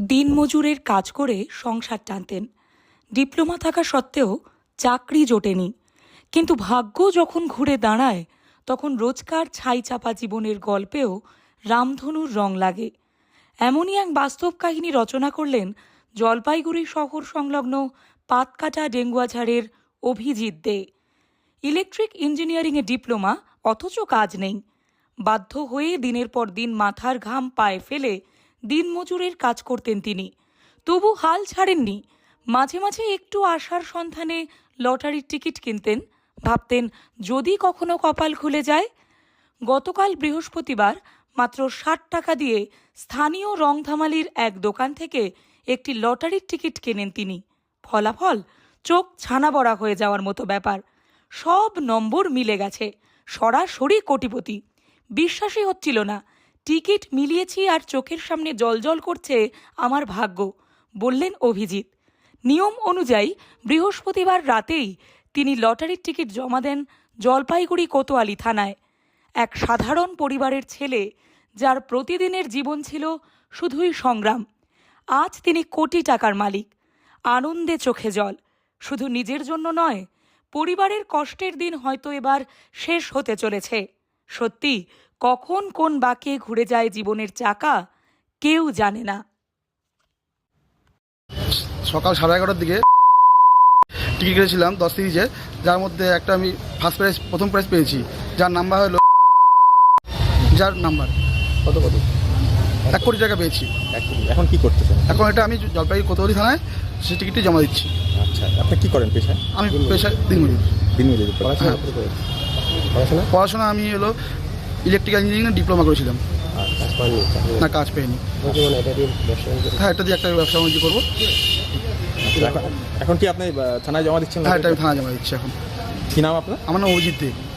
দিনমজুরের কাজ করে সংসার টানতেন। ডিপ্লোমা থাকা সত্ত্বেও চাকরি জোটেনি। কিন্তু ভাগ্য যখন ঘুরে দাঁড়ায়, তখন রোজকার ছাই চাপা জীবনের গল্পেও রামধনুর রং লাগে। এমনই এক বাস্তব কাহিনী রচনা করলেন জলপাইগুড়ি শহর সংলগ্ন পাতকাটা ডেঙ্গুয়াঝাড়ের অভিজিৎ দে। ইলেকট্রিক ইঞ্জিনিয়ারিংয়ে ডিপ্লোমা, অথচ কাজ নেই। বাধ্য হয়ে দিনের পর দিন মাথার ঘাম পায়ে ফেলে দিনমজুরের কাজ করতেন তিনি। তবু হাল ছাড়েননি। মাঝে মাঝে একটু আশার সন্ধানে লটারির টিকিট কিনতেন। ভাবতেন, যদি কখনো কপাল খুলে যায়? গতকাল বৃহস্পতিবার মাত্র ষাট টাকা দিয়ে স্থানীয় রংধামালির এক দোকান থেকে একটি লটারির টিকিট কেনেন তিনি। ফলাফল, চোখ ছানা বড়া হয়ে যাওয়ার মতো ব্যাপার। সব নম্বর মিলে গেছে। সরাসরি কোটিপতি। বিশ্বাসই হচ্ছিল না। টিকিট মিলিয়েছি আর চোখের সামনে জলজল করছে আমার ভাগ্য, বললেন অভিজিৎ। নিয়ম অনুযায়ী বৃহস্পতিবার রাতেই তিনি লটারির টিকিট জমা দেন জলপাইগুড়ি কোতোয়ালি থানায়। এক সাধারণ পরিবারের ছেলে, যার প্রতিদিনের জীবন ছিল শুধুই সংগ্রাম। আজ তিনি কোটি টাকার মালিক। আনন্দে চোখে জল। শুধু নিজের জন্য নয়, পরিবারের কষ্টের দিন হয়তো এবার শেষ হতে চলেছে। সত্যি কখন কোন বাঁকে ঘুরে যায় জীবনের চাকা কেউ জানে না। সকাল সাড়ে এগারোটার দিকে টিকিট কেটেছিলাম দশ সিরিজের যার মধ্যে একটা আমি ফার্স্ট প্রাইজ প্রথম প্রাইজ পেয়েছি যার নাম্বার হলো যার নাম্বার কত কত? এক কোটি টাকা পেয়েছি। এক এখন কি করতেছেন? এখন এটা আমি জলপাইগুড়ি কোতোয়ালি থানায় সেই টিকিটটি জমা দিচ্ছি। আচ্ছা আপনি কি করেন পেশায়? আমি পেশায় দিনমজুর। দিন মজুরি পড়াশোনা হ্যাঁ। পড়াশোনা? পড়াশোনা আমি হলো ইলেকট্রিক্যাল ইঞ্জিনিয়ারিং ডিপ্লোমা করেছিলাম। কাজ না কাজ পেইনি মানে হ্যাঁ এটা দিয়ে একটা ব্যবসা বাণিজ্য করব। আচ্ছা, এখন- কি আপনি থানায় জমা দিচ্ছেন? হ্যাঁ এটা আমি থানায় জমা দিচ্ছি এখন। কি নাম আপনার? আমার নাম অভিজিৎ দে।